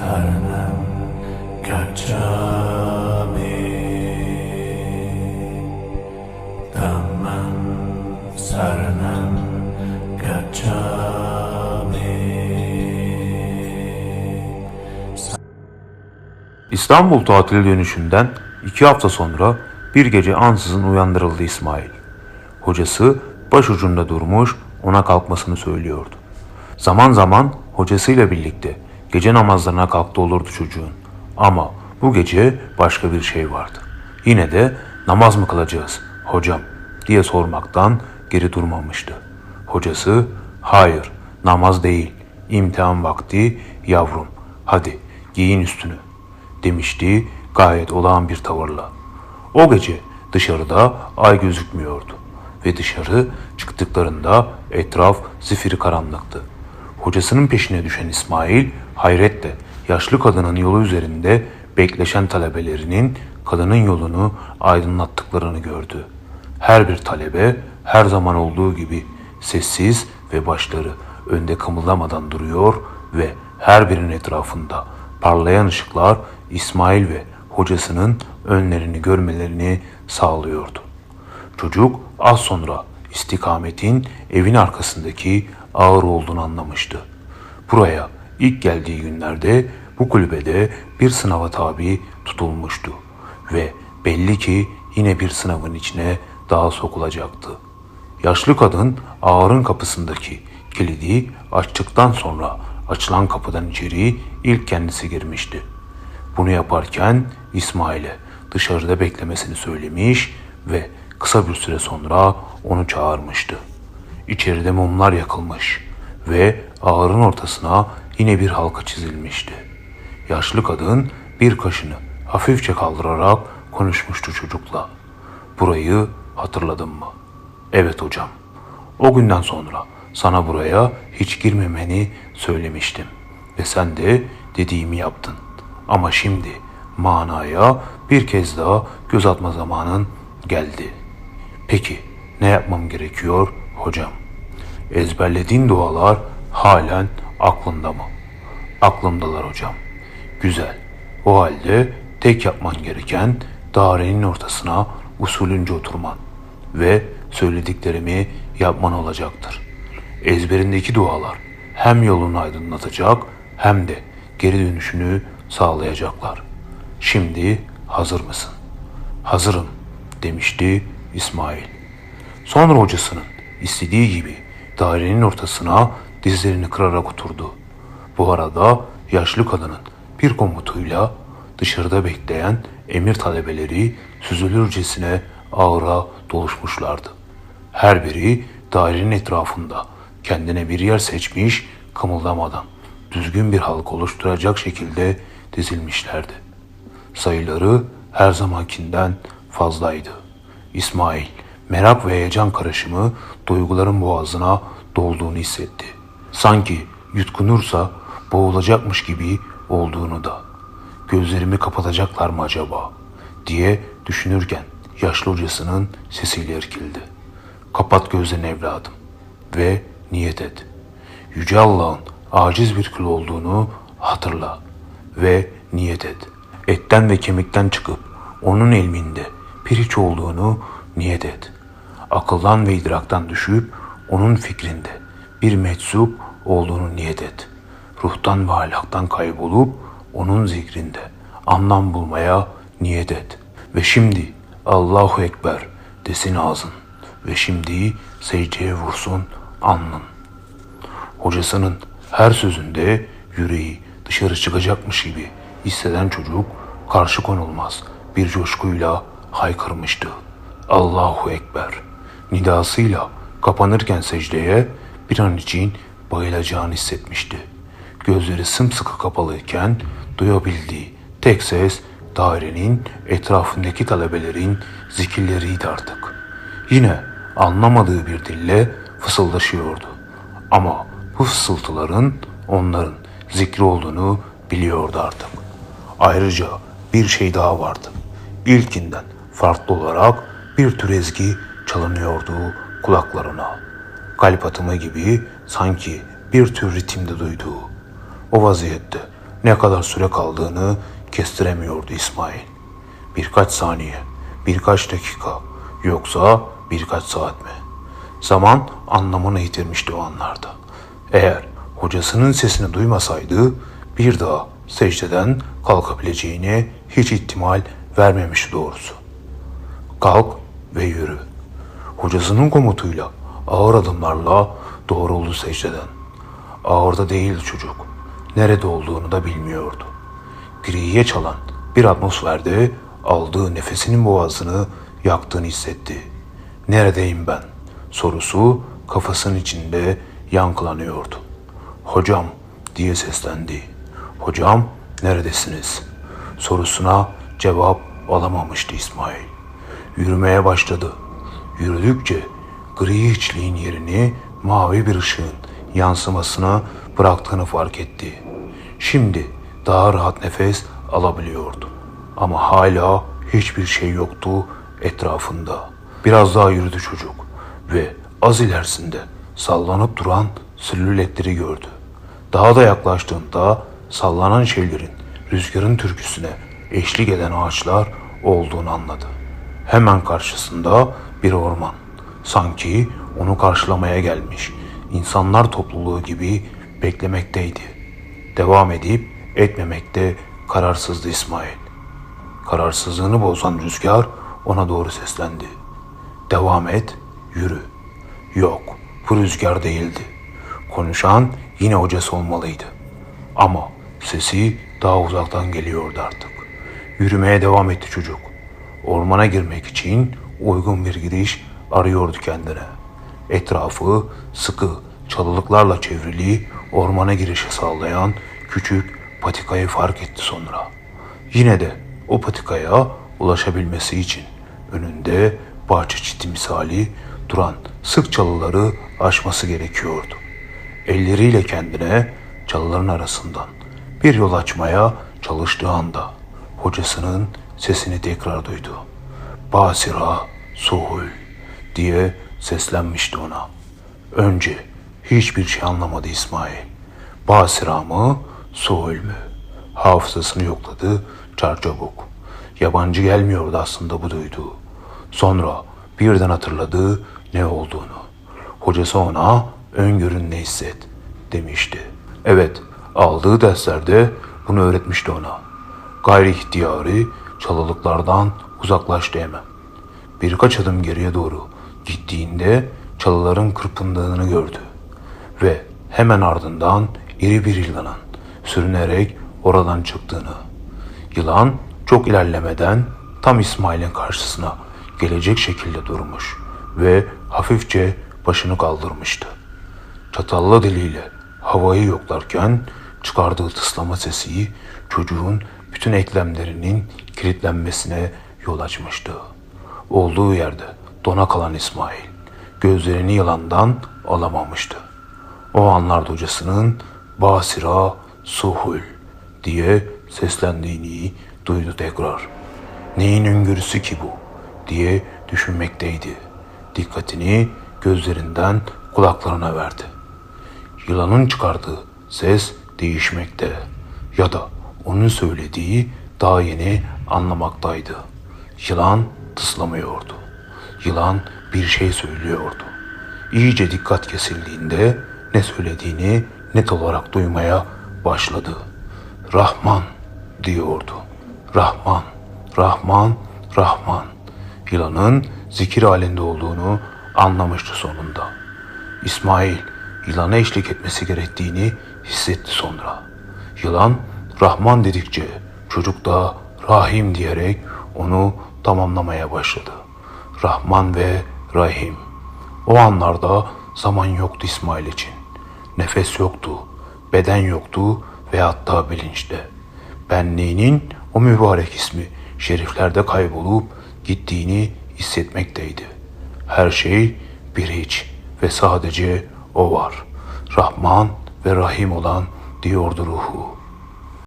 Saranam gacchami Dhammam saranam gacchami İstanbul tatili dönüşünden iki hafta sonra bir gece ansızın uyandırıldı İsmail. Hocası başucunda durmuş ona kalkmasını söylüyordu. Zaman zaman hocasıyla birlikte gece namazlarına kalktı olurdu çocuğun. Ama bu gece başka bir şey vardı. Yine de namaz mı kılacağız hocam diye sormaktan geri durmamıştı. Hocası hayır namaz değil imtihan vakti yavrum hadi giyin üstünü demişti gayet olağan bir tavırla. O gece dışarıda ay gözükmüyordu ve dışarı çıktıklarında etraf zifiri karanlıktı. Hocasının peşine düşen İsmail hayretle yaşlı kadının yolu üzerinde bekleşen talebelerinin kadının yolunu aydınlattıklarını gördü. Her bir talebe her zaman olduğu gibi sessiz ve başları önde kımıldamadan duruyor ve her birinin etrafında parlayan ışıklar İsmail ve hocasının önlerini görmelerini sağlıyordu. Çocuk az sonra istikametin evin arkasındaki ağır olduğunu anlamıştı. Buraya ilk geldiği günlerde bu kulübede bir sınava tabi tutulmuştu ve belli ki yine bir sınavın içine daha sokulacaktı. Yaşlı kadın ağırın kapısındaki kilidi açtıktan sonra açılan kapıdan içeri ilk kendisi girmişti. Bunu yaparken İsmail'e dışarıda beklemesini söylemiş ve kısa bir süre sonra onu çağırmıştı. İçeride mumlar yakılmış ve ağırın ortasına yine bir halka çizilmişti. Yaşlı kadın bir kaşını hafifçe kaldırarak konuşmuştu çocukla. Burayı hatırladın mı? Evet hocam. O günden sonra sana buraya hiç girmemeni söylemiştim. Ve sen de dediğimi yaptın. Ama şimdi manaya bir kez daha göz atma zamanın geldi. Peki ne yapmam gerekiyor hocam? Ezberlediğin dualar halen aklında mı? Aklımdalar hocam. Güzel. O halde tek yapman gereken dairenin ortasına usulünce oturman ve söylediklerimi yapman olacaktır. Ezberindeki dualar hem yolunu aydınlatacak hem de geri dönüşünü sağlayacaklar. Şimdi hazır mısın? Hazırım demişti İsmail. Sonra hocasının istediği gibi dairenin ortasına dizlerini kırarak oturdu. Bu arada yaşlı kadının bir komutuyla dışarıda bekleyen emir talebeleri süzülürcesine ağıra doluşmuşlardı. Her biri dairenin etrafında kendine bir yer seçmiş kımıldamadan düzgün bir halk oluşturacak şekilde dizilmişlerdi. Sayıları her zamankinden fazlaydı. İsmail merak ve heyecan karışımı duyguların boğazına dolduğunu hissetti. Sanki yutkunursa boğulacakmış gibi olduğunu da. Gözlerimi kapatacaklar mı acaba diye düşünürken yaşlı hocasının sesiyle irkildi. Kapat gözlerini evladım ve niyet et. Yüce Allah'ın aciz bir kul olduğunu hatırla ve niyet et. Etten ve kemikten çıkıp onun ilminde piriç olduğunu niyet et. Akıldan ve idraktan düşüp onun fikrinde bir meczup olduğunu niyet et. Ruhtan ve ahlaktan kaybolup onun zikrinde anlam bulmaya niyet et. Ve şimdi Allahu Ekber desin ağzın ve şimdi secdeye vursun alnın. Hocasının her sözünde yüreği dışarı çıkacakmış gibi hisseden çocuk karşı konulmaz bir coşkuyla haykırmıştı. Allahu Ekber nidasıyla kapanırken secdeye bir an için bayılacağını hissetmişti. Gözleri sımsıkı kapalıyken duyabildiği tek ses dairenin etrafındaki talebelerin zikirleriydi artık. Yine anlamadığı bir dille fısıldaşıyordu. Ama bu fısıltıların onların zikri olduğunu biliyordu artık. Ayrıca bir şey daha vardı. İlkinden farklı olarak bir tür ezgi çalınıyordu kulaklarına. Kalp atımı gibi sanki bir tür ritimde duyduğu. O vaziyette ne kadar süre kaldığını kestiremiyordu İsmail. Birkaç saniye, birkaç dakika, yoksa birkaç saat mi? Zaman anlamını yitirmişti o anlarda. Eğer hocasının sesini duymasaydı bir daha secdeden kalkabileceğine hiç ihtimal vermemişti doğrusu. Kalk ve yürü. Hocasının komutuyla ağır adımlarla doğruldu secdeden. Ağırda değildi çocuk. Nerede olduğunu da bilmiyordu. Griye çalan bir atmosferde aldığı nefesinin boğazını yaktığını hissetti. Neredeyim ben? Sorusu kafasının içinde yankılanıyordu. Hocam diye seslendi. Hocam neredesiniz? Sorusuna cevap alamamıştı İsmail. Yürümeye başladı. Yürüdükçe gri hiçliğin yerini mavi bir ışığın yansımasına bıraktığını fark etti. Şimdi daha rahat nefes alabiliyordu. Ama hala hiçbir şey yoktu etrafında. Biraz daha yürüdü çocuk ve az ilerisinde sallanıp duran silüetleri gördü. Daha da yaklaştığında sallanan şeylerin rüzgarın türküsüne eşlik eden ağaçlar olduğunu anladı. Hemen karşısında bir orman. Sanki onu karşılamaya gelmiş insanlar topluluğu gibi beklemekteydi. Devam edip etmemekte kararsızdı İsmail. Kararsızlığını bozan rüzgar ona doğru seslendi. Devam et, yürü. Yok, bu rüzgar değildi. Konuşan yine hocası olmalıydı. Ama sesi daha uzaktan geliyordu artık. Yürümeye devam etti çocuk. Ormana girmek için uygun bir giriş arıyordu kendine. Etrafı sıkı çalılıklarla çevrili ormana girişi sağlayan küçük patikayı fark etti sonra. Yine de o patikaya ulaşabilmesi için önünde bahçe çiti misali duran sık çalıları aşması gerekiyordu. Elleriyle kendine çalıların arasından bir yol açmaya çalıştığı anda hocasının sesini tekrar duydu. Basira Suhul diye seslenmişti ona. Önce hiçbir şey anlamadı İsmail. Basira mı, Suhul mü? Hafızasını yokladı çarçabuk. Yabancı gelmiyordu aslında bu duyduğu. Sonra birden hatırladı ne olduğunu. Hocası ona öngörün ne hisset demişti. Evet, aldığı derslerde bunu öğretmişti ona. Gayri ihtiyari çalılıklardan uzaklaştı hemen. Birkaç adım geriye doğru gittiğinde çalıların kırpındığını gördü. Ve hemen ardından iri bir yılanın sürünerek oradan çıktığını. Yılan çok ilerlemeden tam İsmail'in karşısına gelecek şekilde durmuş ve hafifçe başını kaldırmıştı. Çatallı diliyle havayı yoklarken çıkardığı tıslama sesi çocuğun bütün eklemlerinin kilitlenmesine yol açmıştı. Olduğu yerde dona kalan İsmail gözlerini yılandan alamamıştı. O anlarda hocasının Basira Suhul diye seslendiğini duydu tekrar. Neyin öngörüsü ki bu diye düşünmekteydi. Dikkatini gözlerinden kulaklarına verdi. Yılanın çıkardığı ses değişmekte ya da onun söylediği daha yeni anlamaktaydı. Yılan tıslamıyordu. Yılan bir şey söylüyordu. İyice dikkat kesildiğinde ne söylediğini net olarak duymaya başladı. Rahman diyordu. Rahman, Rahman, Rahman. Yılanın zikir halinde olduğunu anlamıştı sonunda. İsmail yılana eşlik etmesi gerektiğini hissetti sonra. Yılan Rahman dedikçe çocuk da Rahim diyerek onu tamamlamaya başladı. Rahman ve Rahim. O anlarda zaman yoktu İsmail için. Nefes yoktu, beden yoktu ve hatta bilinçte. Benliğinin o mübarek ismi şeriflerde kaybolup gittiğini hissetmekteydi. Her şey bir hiç ve sadece o var. Rahman ve Rahim olan diyordu ruhu.